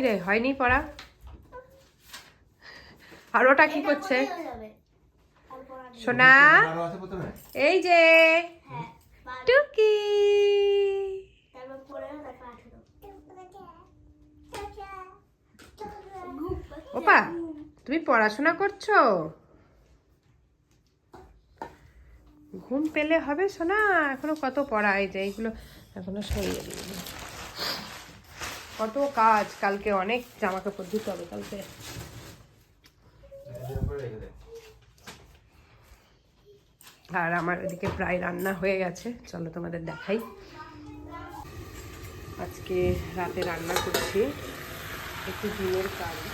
কিরে হয়নি পড়া? আর ওটা কি করছে? সোনা? এই যে। টুকি। ওপা তুমি পড়াশোনা করছ? ঘুম পেলে হবে সোনা এখনও কত পড়া? এই যে এইগুলো এখনও সরিয়ে দিই কত কাজ, কালকে অনেক জামা কাপড় দিতে হবে কালকে। আর আমার ওদিকে প্রায় রান্না হয়ে গেছে, চলো তোমাদের দেখাই। আজকে রাতে রান্না করছি একটু ডিমের কারি।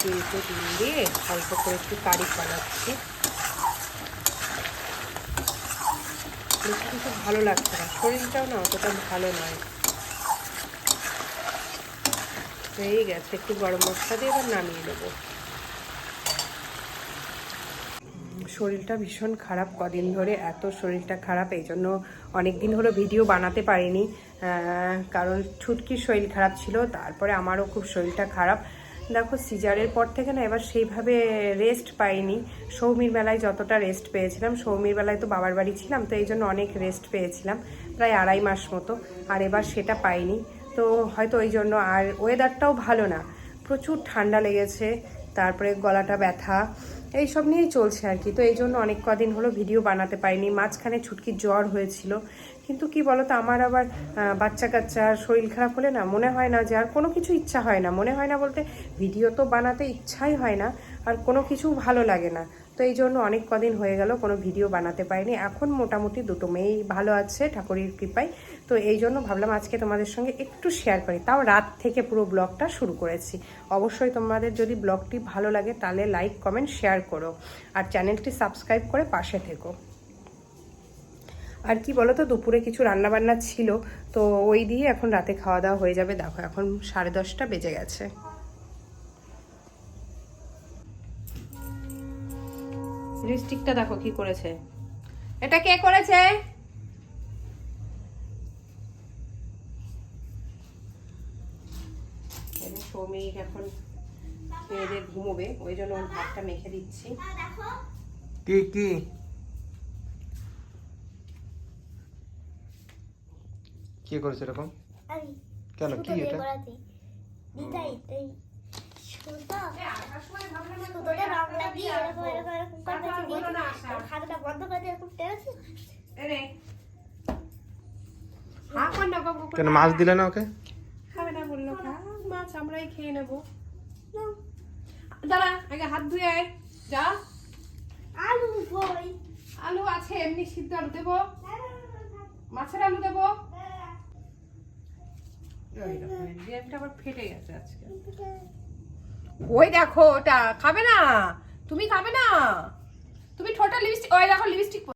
তিনটে ডিম দিয়ে অল্প করে একটু কারি বানাচ্ছি। কিছু ভালো লাগছে না, শরীরটাও না অতটা ভালো নয়। হয়ে গেছে, একটু গরম মশলা দিয়ে এবার নামিয়ে নেব। শরীরটা ভীষণ খারাপ কদিন ধরে, এত শরীরটা খারাপ, এই জন্য অনেক দিন হলো ভিডিও বানাতে পারিনি। কারণ ছুটকির শরীর খারাপ ছিল, তারপরে আমারও খুব শরীরটা খারাপ। দেখো, সিজারের পর থেকে না এবার সেইভাবে রেস্ট পাইনি। সৌমির বেলায় যতটা রেস্ট পেয়েছিলাম, সৌমির বেলায় তো বাবার বাড়ি ছিলাম, তো এই জন্য অনেক রেস্ট পেয়েছিলাম, প্রায় আড়াই মাস মতো, আর এবার সেটা পাইনি। তো হয়তো ওই জন্য আর ওয়েদারটাও ভালো না। প্রচুর ঠান্ডা লেগেছে তারপরে গলাটা ব্যথা। এইসব নিয়েই চলছে আর কি। তো এই জন্য অনেক কদিন হলো ভিডিও বানাতে পারিনি। মাঝখানে ছুটকির জ্বর হয়েছিল। কিন্তু কি বলতো, আমার আবার বাচ্চা কাচ্চা শরীর খারাপ হলে না মনে হয় না যে আর কোনো কিছু ইচ্ছা হয় না। মনে হয় না বলতে ভিডিও তো বানাতে ইচ্ছাই হয় না, আর কোনো কিছু ভালো লাগে না। তো এই জন্য অনেক কদিন হয়ে গেল কোনো ভিডিও বানাতে পারিনি। এখন মোটামুটি দুটো মেয়েই ভালো আছে ঠাকুরের কৃপায়। তো এই জন্য ভাবলাম আজকে তোমাদের সঙ্গে একটু শেয়ার করি। তাও রাত থেকে পুরো ব্লগটা শুরু করেছি। অবশ্যই তোমাদের যদি ব্লগটি ভালো লাগে তাহলে লাইক কমেন্ট শেয়ার করো আর চ্যানেলটি সাবস্ক্রাইব করে পাশে থেকো। আর কি বলো তো দুপুরে কিছু রান্নাবান্না ছিল তো ওই দিয়ে এখন রাতে খাওয়া দাওয়া হয়ে যাবে। দেখো এখন সাড়ে দশটা বেজে গেছে। লিপস্টিকটা দেখো কি করেছে। এটা কে করেছে? সৌমিক এখন খেয়ে দিয়ে ঘুমোবে ওই জন্য ওর ভাতটা মেখে দিচ্ছি। কি কি? কে করেছে এরকম? কেন কি এটা? কেন মাছ দিলে না ওকে? খাবে না বলল মাছ আমরাই খেয়ে নেব। দাঁড়া আগে হাত ধুয়ে আয়। যা। আলু আলু আছে এমনি সিদ্ধ আলু দেবো। মাছের আলু দেবো। আবার ফেটে গেছে আজকে। ওই দেখো ওটা। খাবে না? তুমি খাবে না? তুমি ঠোঁটা লিপস্টিক ওই দেখো লিপস্টিক